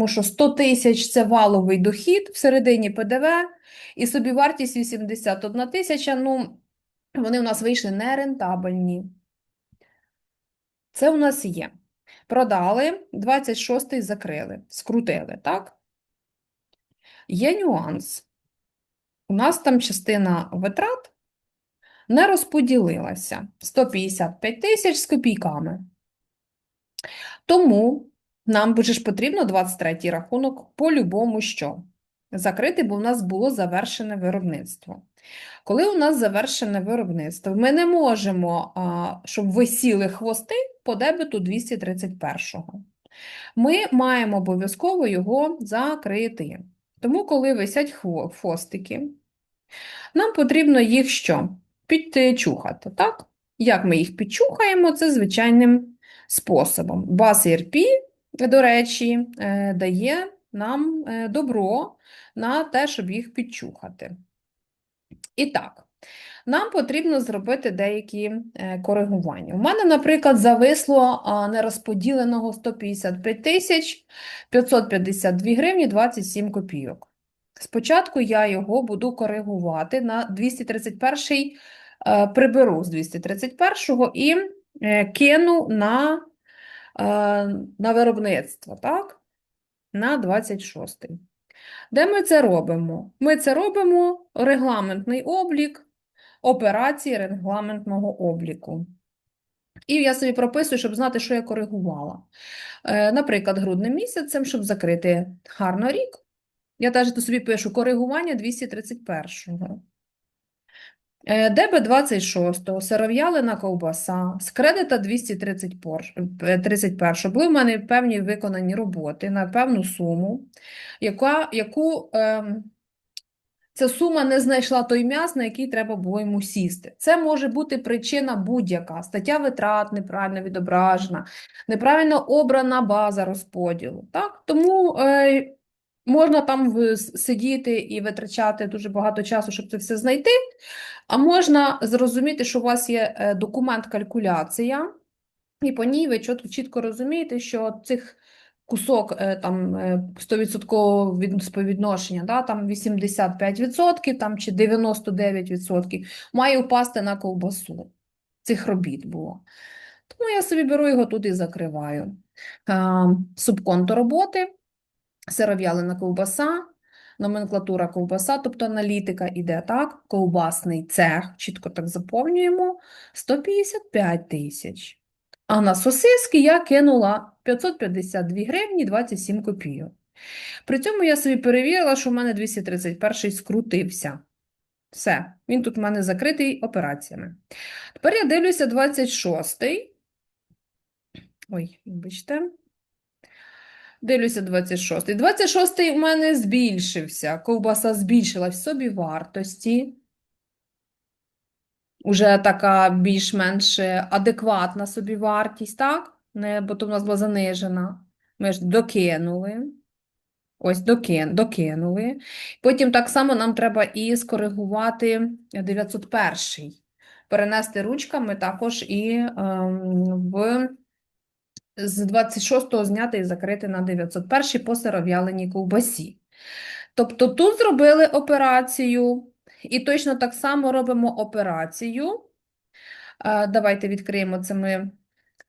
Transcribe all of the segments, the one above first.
тому що 100 тисяч це валовий дохід всередині ПДВ, і собівартість 81 тисяча, ну, вони у нас вийшли нерентабельні. Це у нас є. Продали, 26-й закрили, скрутили, так? Є нюанс. У нас там частина витрат не розподілилася. 155 тисяч з копійками. Тому нам буде ж потрібно 23-й рахунок по-любому що? Закрити, бо у нас було завершене виробництво. Коли у нас завершене виробництво, ми не можемо, щоб висіли хвости по дебету 231-го. Ми маємо обов'язково його закрити. Тому, коли висять хвостики, нам потрібно їх що? Підчухати, так? Як ми їх підчухаємо? Це звичайним способом. Бас ERP, до речі, е, дає нам е, добро на те, щоб їх підчухати. І так, нам потрібно зробити деякі е, коригування. У мене, наприклад, зависло нерозподіленого 155 тисяч 552 гривні 27 копійок. Спочатку я його буду коригувати на 231 е, приберу з 231 і кину на, на виробництво, так? На 26-й. Де ми це робимо? Ми це робимо регламентний облік операції регламентного обліку. І я собі прописую, щоб знати, що я коригувала. Е, Наприклад, грудним місяцем, щоб закрити гарно рік, я теж тут собі пишу коригування 231-го. Е, ДБ 26, сиров'ялина ковбаса, з кредита 231, були в мене певні виконані роботи на певну суму, яка, яку ем, ця сума не знайшла той м'яз, на який треба було йому сісти. Це може бути причина будь-яка. Стаття витрат неправильно відображена, неправильно обрана база розподілу. Так? Тому е, можна там сидіти і витрачати дуже багато часу, щоб це все знайти, а можна зрозуміти, що у вас є е, документ калькуляція, і по ній ви чітко розумієте, що цих кусок е, там е, 100% від співвідношення, да, там 85% там, чи 99% має впасти на ковбасу. Цих робіт було. Тому я собі беру його тут і закриваю. Е, Субконто роботи, сиров'ялина ковбаса, номенклатура ковбаса, тобто аналітика іде так, ковбасний цех, чітко так заповнюємо, 155 тисяч. А на сосиски я кинула 552 гривні 27 копійок. При цьому я собі перевірила, що в мене 231 скрутився. Все, він тут в мене закритий операціями. Тепер я дивлюся 26-й. Ой, вибачте. Дивлюся 26-й. 26-й у мене збільшився. Ковбаса збільшилась в собі вартості. Уже така більш-менш адекватна собівартість, так? Не, бо то в нас була занижена. Ми ж докинули. Ось докин, докинули. Потім так само нам треба і скоригувати 901-й. Перенести ручками також і ем, в з 26-го зняти і закрити на 901 по сиров'яленій ковбасі. Тобто тут зробили операцію, і точно так само робимо операцію. Давайте відкриємо це ми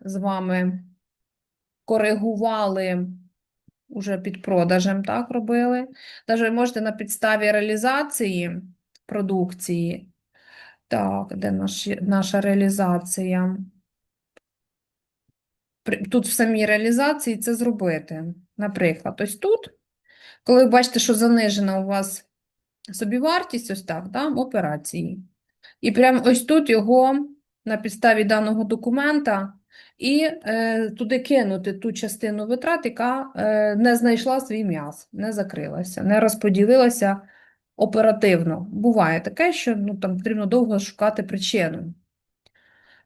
з вами коригували уже під продажем, так, робили. Ви можете на підставі реалізації продукції. Так, де наш, наша реалізація? Тут в самій реалізації це зробити. Наприклад, ось тут, коли ви бачите, що занижена у вас собівартість, ось так, да, операції. І прямо ось тут його на підставі даного документа і е, туди кинути ту частину витрат, яка е, не знайшла свій м'яз, не закрилася, не розподілилася оперативно. Буває таке, що ну, там потрібно довго шукати причину.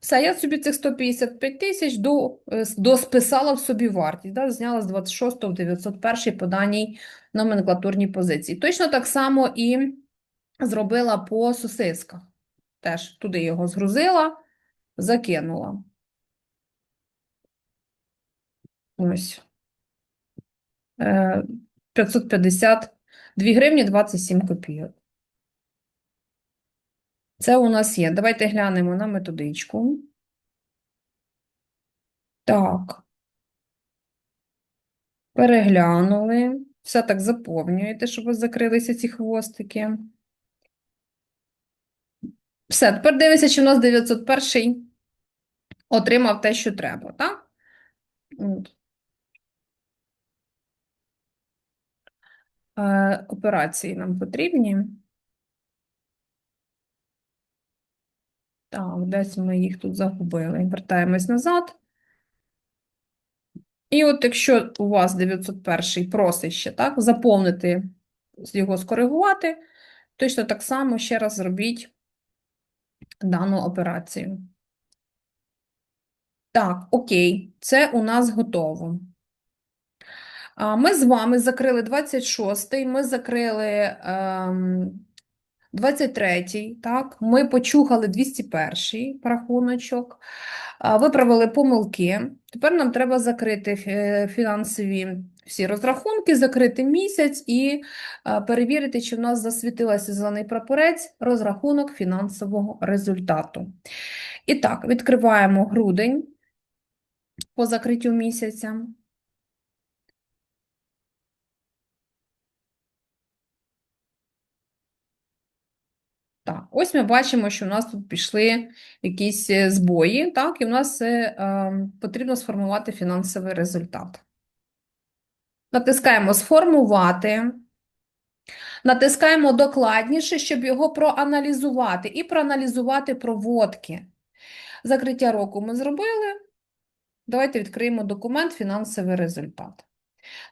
Все, я собі цих 155 тисяч до, е, досписала в собі вартість, да, зняла з 26 в 901 по даній номенклатурній позиції. Точно так само і зробила по сосисках. Теж туди його згрузила, закинула. Ось. е, 552 гривні 27 копійок. Це у нас є. Давайте глянемо на методичку. Так. Переглянули. Все так заповнюєте, щоб у вас закрилися ці хвостики. Все, тепер дивися, чи у нас 901 отримав те, що треба, так? От. Е, Операції нам потрібні. Так, десь ми їх тут загубили. Вертаємось назад. І от якщо у вас 901 просить ще, так, заповнити, його скоригувати, точно так само ще раз зробіть дану операцію. Так, окей, це у нас готово. Ми з вами закрили 26-й, ми закрили ем, 23-й, так, ми почухали 201-й рахуночок, виправили помилки. Тепер нам треба закрити е, фінансові всі розрахунки, закрити місяць і перевірити, чи в нас засвітилася зелений прапорець розрахунок фінансового результату. І так, відкриваємо грудень по закриттю місяця. Так, ось ми бачимо, що у нас тут пішли якісь е, збої, так, і в нас е, е, потрібно сформувати фінансовий результат. Натискаємо Сформувати, натискаємо докладніше, щоб його проаналізувати і проаналізувати проводки. Закриття року ми зробили. Давайте відкриємо документ Фінансовий результат.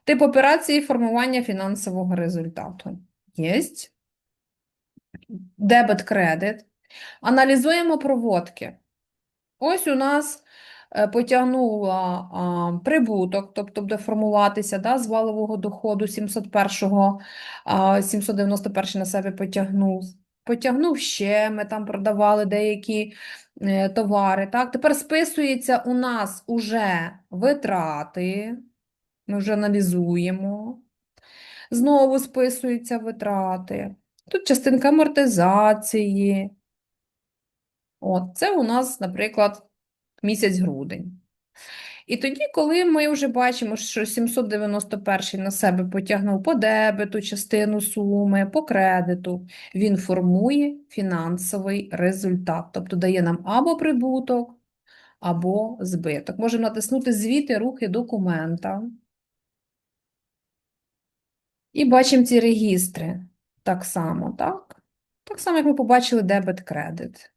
Тип операції формування фінансового результату. Єсть. Дебет кредит. Аналізуємо проводки. Ось у нас е, потягнула а, прибуток, тобто буде формуватися да, з валового доходу 701-го, а, 791 на себе потягнув. Потягнув ще, ми там продавали деякі е, товари. Так? Тепер списується у нас уже витрати, ми вже аналізуємо. Знову списуються витрати. Тут частинка амортизації. От, це у нас, наприклад, місяць грудень. І тоді, коли ми вже бачимо, що 791 на себе потягнув по дебету частину суми, по кредиту, він формує фінансовий результат, тобто дає нам або прибуток, або збиток. Можемо натиснути звіти рухи документа. І бачимо ці регістри. Так само, так? Так само, як ми побачили дебет-кредит.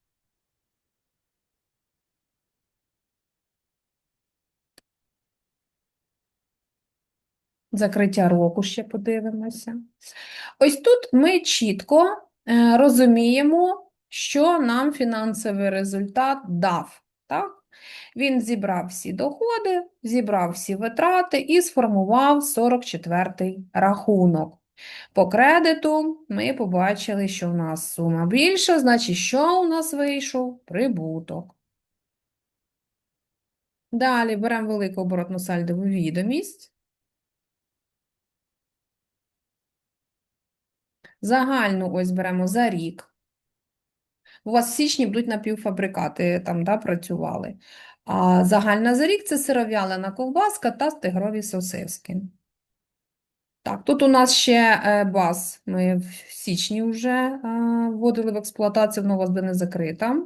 Закриття року ще подивимося. Ось тут ми чітко е, розуміємо, що нам фінансовий результат дав. Так? Він зібрав всі доходи, зібрав всі витрати і сформував 44-й рахунок. По кредиту ми побачили, що у нас сума більша, значить, що у нас вийшов? Прибуток. Далі беремо велику оборотну сальдову відомість. Загальну ось беремо за рік. У вас в січні будуть напівфабрикати там да, працювали. А загальна за рік це сиров'ялина ковбаска та стегрові сосиски. Так, тут у нас ще е, баз. Ми в січні вже е, вводили в експлуатацію, воно у вас буде не закрита.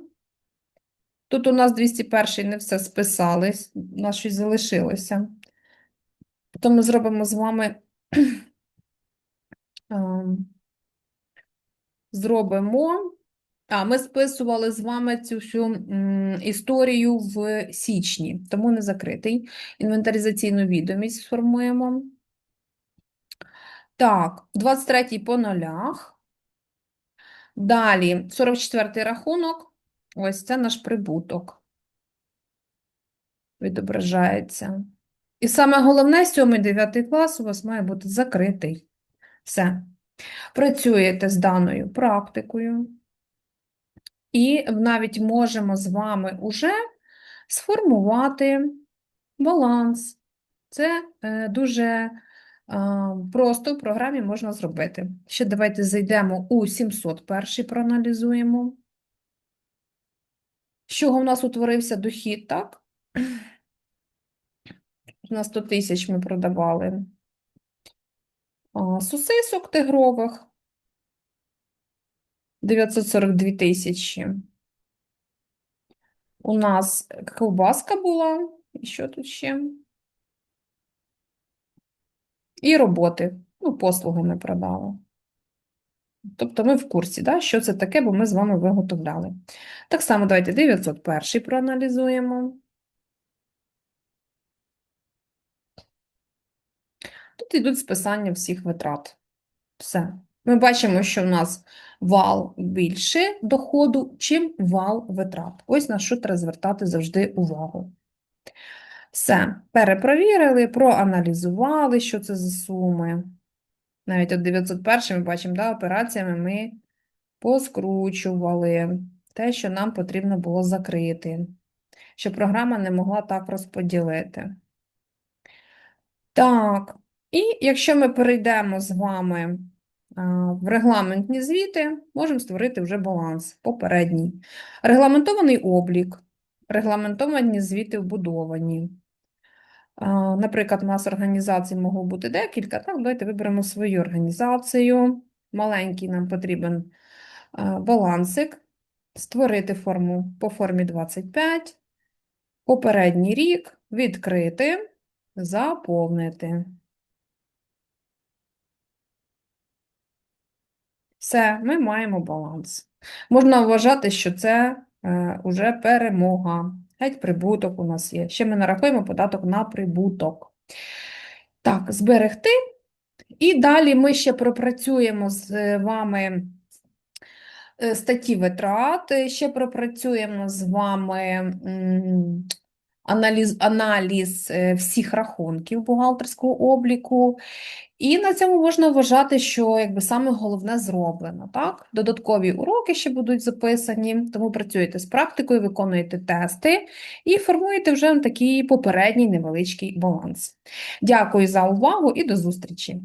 Тут у нас 201 не все списали, у нас щось залишилося. То ми зробимо з вами ем, зробимо. А, ми списували з вами цю всю історію в січні, тому не закритий. Інвентаризаційну відомість сформуємо. Так, 23-й по нулях. Далі, 44-й рахунок. Ось це наш прибуток. Відображається. І саме головне, 7-9 клас у вас має бути закритий. Все. Працюєте з даною практикою. І навіть можемо з вами уже сформувати баланс. Це е, дуже Просто в програмі можна зробити. Ще давайте зайдемо у 701 проаналізуємо. З чого в нас утворився дохід, так? На 100 тисяч ми продавали сосисок тигрових 942 тисячі. У нас ковбаска була, і що тут ще? І роботи, ну, послуги ми продали. Тобто ми в курсі, да, що це таке, бо ми з вами виготовляли. Так само давайте 901 проаналізуємо. Тут йдуть списання всіх витрат. Все. Ми бачимо, що в нас вал більше доходу, чим вал витрат. Ось на що треба звертати завжди увагу. Все, перепровірили, проаналізували, що це за суми. Навіть от 901 ми бачимо, да, операціями ми поскручували те, що нам потрібно було закрити, щоб програма не могла так розподілити. Так, і якщо ми перейдемо з вами в регламентні звіти, можемо створити вже баланс попередній. Регламентований облік, регламентовані звіти вбудовані. Наприклад, у нас організацій могло бути декілька. Так, давайте виберемо свою організацію. Маленький нам потрібен балансик. Створити форму по формі 25. Попередній рік відкрити, заповнити. Все, ми маємо баланс. Можна вважати, що це е, уже перемога. Геть прибуток у нас є. Ще ми нарахуємо податок на прибуток. Так, зберегти. І далі ми ще пропрацюємо з вами е, статті витрат, ще пропрацюємо з вами аналіз, аналіз е, всіх рахунків бухгалтерського обліку. І на цьому можна вважати, що якби саме головне зроблено. Так? Додаткові уроки ще будуть записані, тому працюєте з практикою, виконуєте тести і формуєте вже такий попередній невеличкий баланс. Дякую за увагу і до зустрічі!